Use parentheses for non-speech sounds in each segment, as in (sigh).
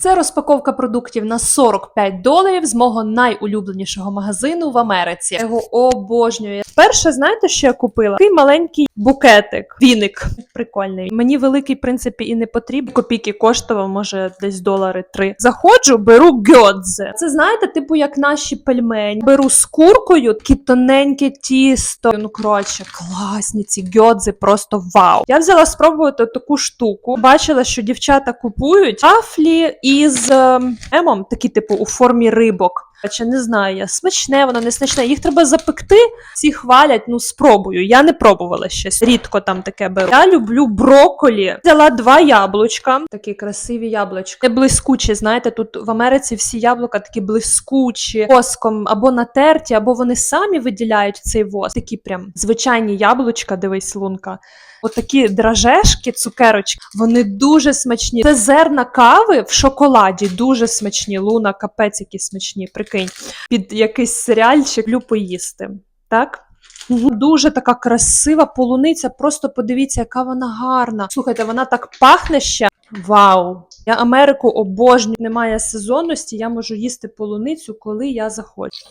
Це розпаковка продуктів на 45 доларів з мого найулюбленішого магазину в Америці. Його обожнює. Перше, знаєте, що я купила? Такий маленький букетик, віник. Прикольний. Мені великий, в принципі, і не потрібен. Копійки коштував, може, десь долари три. Заходжу, беру гьодзе. Це знаєте, типу як наші пельмені. Беру з куркою, таке тоненьке тісто. Ну коротше, класні ці гьодзи, просто вау. Я взяла спробувати таку штуку. Бачила, що дівчата купують вафлі із ем, емом, такі, типу, у формі рибок. Чи не знаю я, смачне, воно не смачне. Їх треба запекти. Всі хвалять, ну спробую. Я не пробувала щось. Рідко там таке беру. Я люблю броколі. Взяла два яблучка. Такі красиві яблучка. Не блискучі, знаєте, тут в Америці всі яблука такі блискучі, воском або натерті, або вони самі виділяють цей воск. Такі прям звичайні яблучка, дивись, лунка. Отакі дражешки, цукерочки, вони дуже смачні. Це зерна кави в шоколаді, дуже смачні. Луна, капець, які смачні. Прикинь, під якийсь серіальчик люблю поїсти. Так? Дуже така красива полуниця. Просто подивіться, яка вона гарна. Слухайте, вона так пахне ще. Вау! Я Америку обожнюю. Немає сезонності, я можу їсти полуницю, коли я захочу.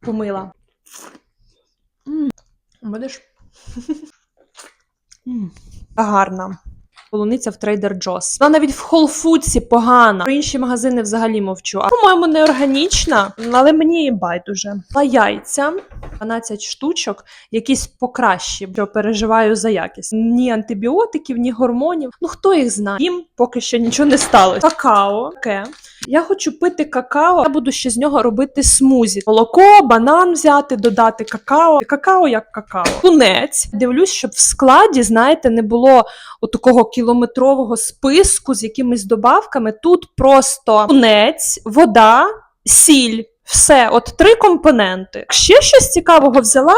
Помила. Будеш? (laughs) Гарна. Полуниця в Trader Joe's. Вона навіть в Whole погана. Про інші магазини взагалі мовчу. А по-моєму, не органічна, але мені і байдуже. А яйця 12 штучок, якісь покращі, бо переживаю за якість. Ні антибіотиків, ні гормонів. Ну хто їх знає? Їм поки що нічого не сталося. Какао. Таке. Я хочу пити какао, я буду ще з нього робити смузі. Молоко, банан взяти, додати какао. Какао як какао. Тунець. Дивлюсь, щоб в складі, знаєте, не було от такого кілометрового списку з якимись добавками. Тут просто тунець, вода, сіль. Все, от три компоненти. Ще щось цікавого взяла.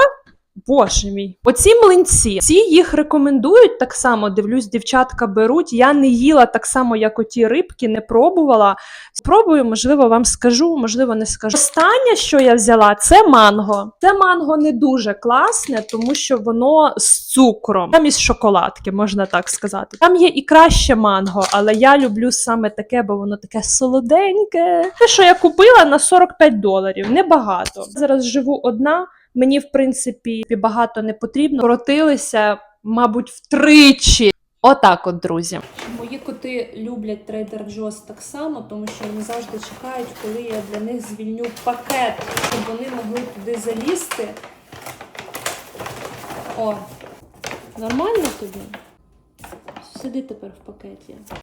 Боже мій, оці млинці, ці їх рекомендують так само. Дивлюсь, дівчатка беруть. Я не їла так само, як оті рибки, не пробувала. Спробую, можливо, вам скажу, можливо, не скажу. Останнє, що я взяла, це манго. Це манго не дуже класне, тому що воно з цукром. Там із шоколадки, можна так сказати. Там є і краще манго, але я люблю саме таке, бо воно таке солоденьке. Те, що я купила на 45 доларів, небагато. Зараз живу одна. Мені, в принципі, багато не потрібно. Коротилися, мабуть, втричі. Отак, от, друзі. Мої коти люблять Trader Joe's так само, тому що вони завжди чекають, коли я для них звільню пакет, щоб вони могли туди залізти. О, нормально тобі? Сиди тепер в пакеті.